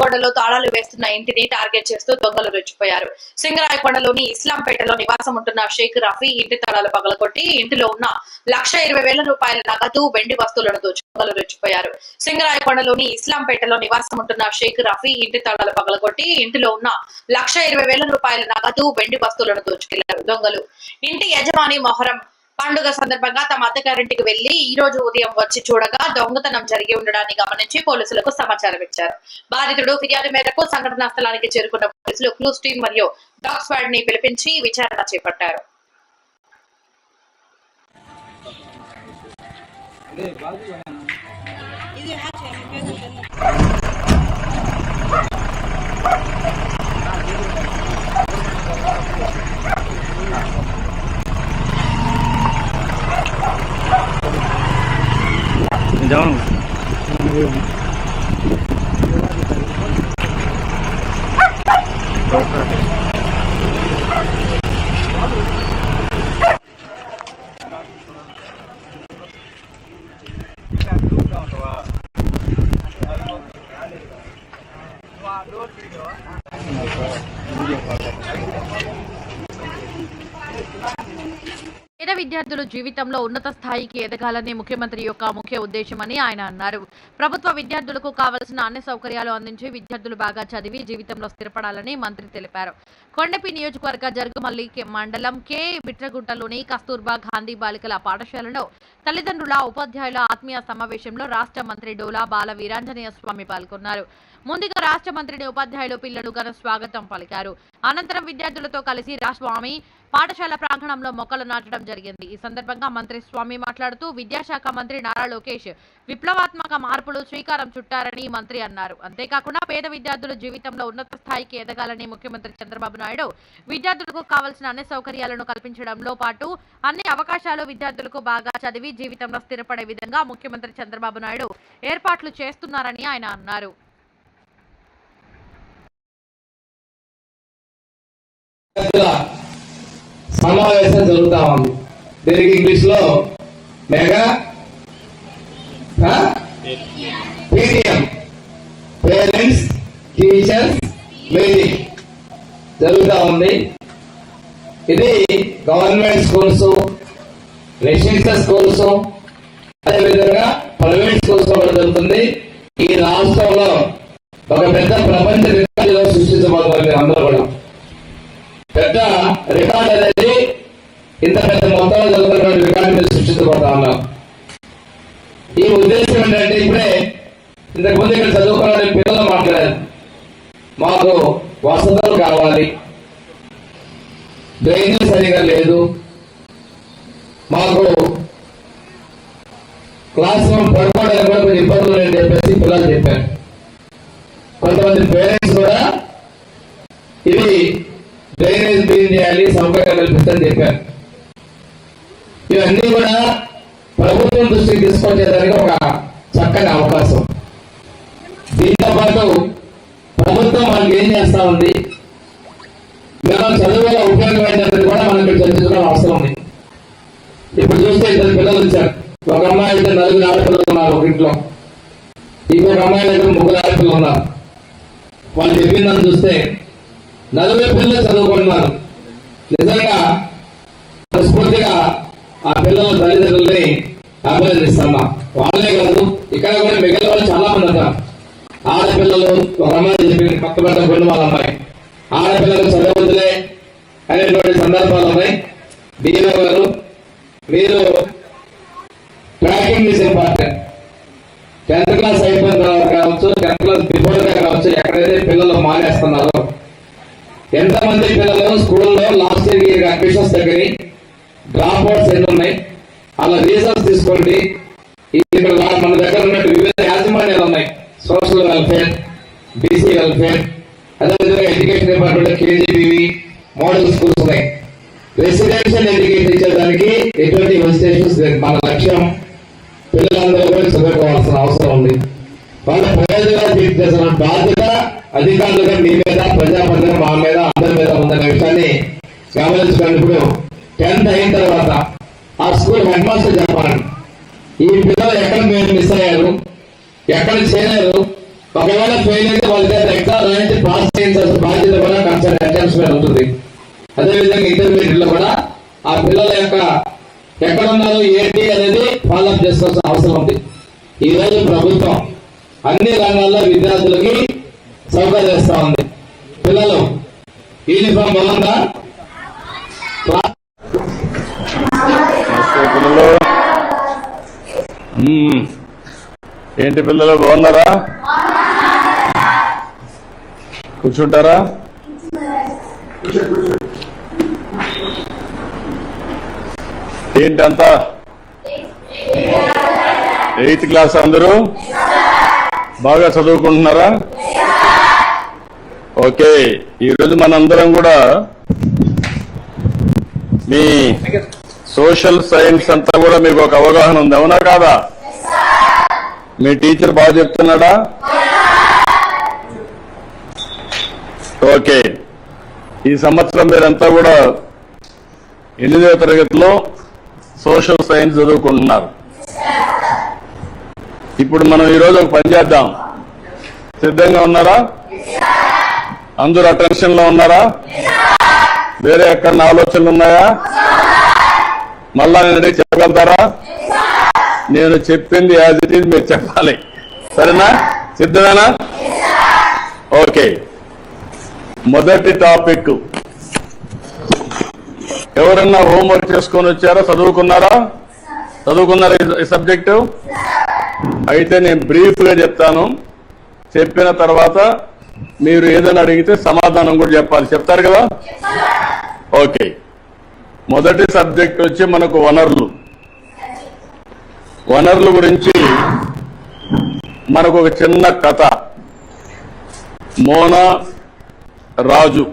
సింగరాయకొండలో తాళాలు వేస్తున్న ఇంటిని టార్గెట్ చేస్తూ దొంగలు రెచ్చిపోయారు. సింగరాయకొండలోని ఇస్లాంపేటలో నివాసం ఉంటున్న షేక్ రఫీ ఇంటి తాళాలు పగలగొట్టి ఇంటిలో ఉన్న లక్ష ఇరవై వేల రూపాయల నగదు వెండి వస్తువులను దోచు దొంగలు రెచ్చిపోయారు. సింగరాయకొండలోని ఇస్లాంపేటలో నివాసం ఉంటున్న షేక్ రఫీ ఇంటి తాళాలు పగలగొట్టి ఇంటిలో ఉన్న లక్ష ఇరవై వేల రూపాయల నగదు వెండి వస్తువులను దోచుకెళ్ళారు దొంగలు. ఇంటి యజమాని మొహరం పండుగ సందర్భంగా తమ అత్తగారింటికి వెళ్ళి ఈ రోజు ఉదయం వచ్చి చూడగా దొంగతనం జరిగి ఉండడాన్ని గమనించి పోలీసులకు సమాచారం ఇచ్చారు. బాధితుడు ఫిర్యాదు మేరకు సంఘటనా స్థలానికి చేరుకున్న పోలీసులు క్లూస్ టీమ్ మరియు డాగ్ స్క్వాడ్ని పిలిపించి విచారణ చేపట్టారు. जाऊँ పేద విద్యార్థులు జీవితంలో ఉన్నత స్థాయికి ఎదగాలని ముఖ్యమంత్రి యొక్క ముఖ్య ఉద్దేశమని ఆయన అన్నారు. ప్రభుత్వ విద్యార్థులకు కావలసిన అన్ని సౌకర్యాలు అందించి విద్యార్థులు బాగా చదివి జీవితంలో స్థిరపడాలని మంత్రి తెలిపారు. కొండపి నియోజకవర్గ జరుగుమల్లి మండలం కే బిట్రగుంటలోని కస్తూర్బా గాంధీ బాలికల పాఠశాలలో తల్లిదండ్రుల ఉపాధ్యాయుల ఆత్మీయ సమావేశంలో రాష్ట్ర మంత్రి డోలా బాల వీరాంజనేయ స్వామి పాల్గొన్నారు. ముందుగా రాష్ట్ర మంత్రిని ఉపాధ్యాయులు పిల్లలు ఘన స్వాగతం పలికారు. అనంతరం విద్యార్థులతో కలిసి రాస్వామి పాఠశాల ప్రాంగణంలో మొక్కలు నాటడం జరిగింది. ఈ సందర్భంగా మంత్రి స్వామి మాట్లాడుతూ విద్యాశాఖ మంత్రి నారా లోకేష్ విప్లవాత్మక మార్పులు శ్రీకారం చుట్టారని మంత్రి అన్నారు. అంతేకాకుండా పేద విద్యార్థులు జీవితంలో ఉన్నత స్థాయికి ఎదగాలని ముఖ్యమంత్రి చంద్రబాబు నాయుడు విద్యార్థులకు కావలసిన అన్ని సౌకర్యాలను కల్పించడంలో పాటు అన్ని అవకాశాలు విద్యార్థులకు బాగా చదివి జీవితంలో స్థిరపడే విధంగా ముఖ్యమంత్రి చంద్రబాబు నాయుడు ఏర్పాట్లు చేస్తున్నారని ఆయన అన్నారు విద్యార్థుల సమావేశం జరుగుతా ఉంది. దీనికి ఇంగ్లీష్లో mega PDM parents teachers meeting జరుగుతా ఉంది. ఇది గవర్నమెంట్ స్కూల్స్ రెసిడెన్షియల్ స్కూల్స్ అదేవిధంగా ప్రైవేట్ స్కూల్స్ కూడా జరుగుతుంది. ఈ రాష్ట్రంలో ఒక పెద్ద ప్రపంచ రికార్డులో సృష్టించబోతున్నారు అందరూ కూడా పెద్ద రికార్డ్ అనేది ఇంత పెద్ద మొత్తంలో జరుగుతున్నటువంటి రికార్డు మీరు సృష్టించబోతా ఉన్నాం. ఈ ఉద్దేశం ఏంటంటే ఇప్పుడే ఇంతకుముందు ఇక్కడ చదువుకున్న పిల్లలు మాట్లాడారు? మాకు వసతులు కావాలి. డ్రైనేజ్ సరిగా లేదు. మాకు క్లాస్ రూమ్ పడుకోవడానికి కూడా కొన్ని ఇబ్బందులు అని చెప్పేసి పిల్లలు చెప్పారు. కొంతమంది పేరెంట్స్ కూడా ఇది డ్రైనేజ్ క్లీన్ చేయాలి సౌకర్యం కల్పించని చెప్పారు ఇవన్నీ కూడా ప్రభుత్వం దృష్టికి తీసుకొచ్చేదానికి ఒక చక్కని అవకాశం. దీంతో పాటు ప్రభుత్వం మనకి ఏం చేస్తా ఉంది? మనం చదువుల ఉపయోగమైనది కూడా మనం ఇక్కడ చర్చించడం అవసరం ఉంది. ఇప్పుడు చూస్తే ఇద్దరు పిల్లలు వచ్చారు. ఒక అమ్మాయి ఇద్దరు నలుగురు ఆడపిల్లలు ఉన్నారు ఒక ఇంట్లో. ఇంకొక అమ్మాయి దగ్గర ముగ్గురు ఆడపిల్లలు ఉన్నారు. వాళ్ళు చెప్పిందని చూస్తే నలుగురు పిల్లలు చదువుకుంటున్నారు. నిజంగా మనస్ఫూర్తిగా ఆ పిల్లల తల్లిదండ్రుల్ని అభినందిస్తున్నా. వాళ్ళే కాదు ఇక్కడ కూడా మిగిలిన వాళ్ళు చాలా మంది ఉన్నారు ఆడపిల్లలు ఒక అమ్మాయి చెప్పింది పక్క పక్క కొన్ని వాళ్ళ అమ్మాయి ఆడపిల్లలు చదవద్దులే అనేటువంటి సందర్భాలు ఉన్నాయి. డిఓ గారు మీరు tracking is important. Tenth class అయిపోయిన తర్వాత కావచ్చు టెన్త్ క్లాస్ బిఫోర్ కావచ్చు ఎక్కడైతే పిల్లలు మానేస్తున్నారో ఎంతమంది పిల్లలు డ్రాప్ అవుట్స్ ఎన్ని ఉన్నాయి. అలా రీజన్స్ తీసుకోండి. ఇక్కడ మన దగ్గర ఉన్న వివిధ యాజమాన్యాలు ఉన్నాయి. సోషల్ వెల్ఫేర్ బీసీ వెల్ఫేర్ అదేవిధంగా education department KGBV model schools ఉన్నాయి. రెసిడెన్షియల్ ఎడ్యుకేషన్ ఇచ్చేదానికి ఎటువంటి ఇన్స్టిట్యూషన్స్ లేదు మన లక్ష్యం పిల్లలందరూ కూడా చదువుకోవాల్సిన అవసరం ఉంది. వాళ్ళ ప్రయోజనాలు తీర్చేసిన బాధ్యత అధికారులుగా మీ మీద ప్రజాప్రతిగా మా మీద అందరి మీద ఉందనే విషయాన్ని గమనించుకున్నప్పుడు టెన్త్ అయిన తర్వాత ఆ స్కూల్ హెడ్ మాస్టర్ చెప్పాలండి ఈ పిల్లలు ఎక్కడ మేము మిస్ అయ్యారు? ఎక్కడ చేయలేరు? ఒకవేళ ఫెయిల్ అయితే వాళ్ళ దగ్గర కేటాయించాల్సిన బాధ్యత కూడా కన్సర్న్ ఎగ్జామ్స్ మీద ఉంటుంది. అదేవిధంగా ఇంటర్మీడియట్లో కూడా ఆ పిల్లల యొక్క ఎక్కడ ఉన్నారు ఏంటి అనేది ఫాలోఅప్ చేసుకోవాల్సిన అవసరం ఉంది. ఈ రోజు ప్రభుత్వం అన్ని రంగాల్లో విద్యార్థులకి సౌకర్యం ఉంది. పిల్లలు యూనిఫామ్ బాగుందా క్లాస్ నమస్తే పిల్లలు మ్మ్. ఏంటి పిల్లలు బాగున్నారా? కూర్చుంటారా? ఏంటంతా? ఎయిత్ క్లాస్ అందరూ? బాగా చదువుకుంటున్నారా? ఓకే ఈరోజు మనందరం కూడా మీ సోషల్ సైన్స్ అంతా కూడా మీకు ఒక అవగాహన ఉంది అవునా కాదా? మీ టీచర్ బాగా చెప్తున్నాడా? ఓకే. ఈ సంవత్సరం మీరంతా కూడా ఎనిమిదవ తరగతిలో సోషల్ సైన్స్ చదువుకుంటున్నారు. ఇప్పుడు మనం ఈరోజు ఒక పని చేద్దాం. సిద్ధంగా ఉన్నారా? అందరూ అటెన్షన్లో ఉన్నారా? వేరే ఎక్కడ ఆలోచనలు ఉన్నాయా? మళ్ళా నేను అడిగి చెప్పగలుగుతారా? నేను చెప్పింది యాజ్ ఇట్ ఈజ్ మీరు చెప్పాలి. సరేనా? సిద్ధమేనా? ఓకే. మొదటి టాపిక్. ఎవరన్నా హోంవర్క్ చేసుకొని వచ్చారా? చదువుకున్నారా? చదువుకున్నారా ఈ- సబ్జెక్టు? అయితే నేను బ్రీఫ్గా చెప్తాను. చెప్పిన తర్వాత మీరు ఏదైనా అడిగితే సమాధానం కూడా చెప్పాలి. చెప్తారు కదా? ఓకే. మొదటి సబ్జెక్ట్ వచ్చి మనకు వనరులు. వనరుల గురించి మనకు ఒక చిన్న కథ. మోనా రాజు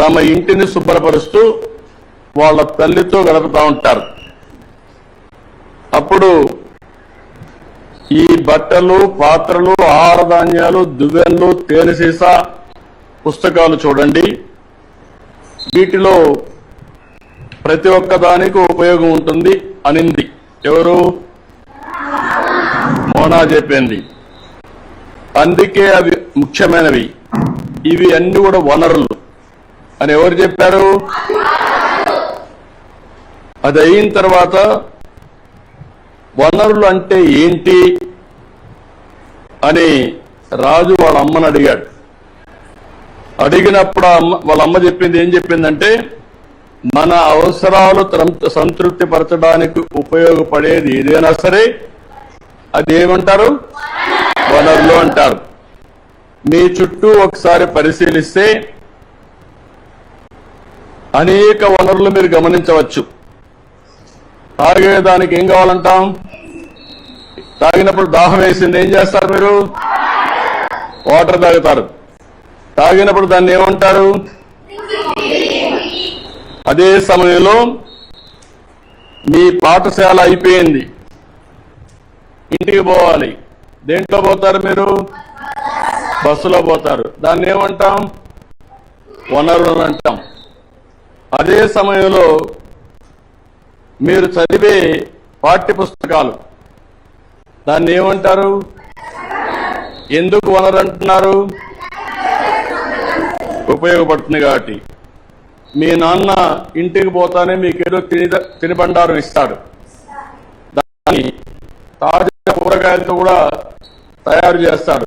తమ ఇంటిని శుభ్రపరుస్తూ వాళ్ళ తల్లితో గడుపుతూ ఉంటారు. అప్పుడు ఈ బట్టలు పాత్రలు ఆహార ధాన్యాలు దువ్వెన్లు తేనె సీసా పుస్తకాలు చూడండి. వీటిలో ప్రతి ఒక్క దానికి ఉపయోగం ఉంటుంది అనింది. ఎవరు? మోనా చెప్పింది. అందుకే అవి ముఖ్యమైనవి. ఇవి అన్ని కూడా వనరులు. అని ఎవరు చెప్పారు? అది అయిన తర్వాత వనరులు అంటే ఏంటి అని రాజు వాళ్ళ అమ్మని అడిగాడు. అడిగినప్పుడు అమ్మ వాళ్ళ అమ్మ చెప్పింది ఏం చెప్పిందంటే మన అవసరాలు సంతృప్తి పరచడానికి ఉపయోగపడేది ఏదైనా సరే అది ఏమంటారు? వనరులు అంటారు. మీ చుట్టూ ఒకసారి పరిశీలిస్తే అనేక వనరులు మీరు గమనించవచ్చు. తాగేదానికి ఏం కావాలంటాం? తాగినప్పుడు దాహం వేసింది ఏం చేస్తారు మీరు? వాటర్ తాగుతారు. తాగినప్పుడు దాన్ని ఏమంటారు? అదే సమయంలో మీ పాఠశాల అయిపోయింది. ఇంటికి పోవాలి. దేంట్లో పోతారు మీరు? బస్సులో పోతారు. దాన్ని ఏమంటాం? వనరులు అంటాం. అదే సమయంలో మీరు చదివే పాఠ్య పుస్తకాలు దాన్ని ఏమంటారు? ఎందుకు వనరు అంటున్నారు? ఉపయోగపడుతుంది కాబట్టి. మీ నాన్న ఇంటికి పోతానే మీకేదో తిని తినిబండారం ఇస్తాడు. దాన్ని తాజా కూరగాయలతో కూడా తయారు చేస్తాడు.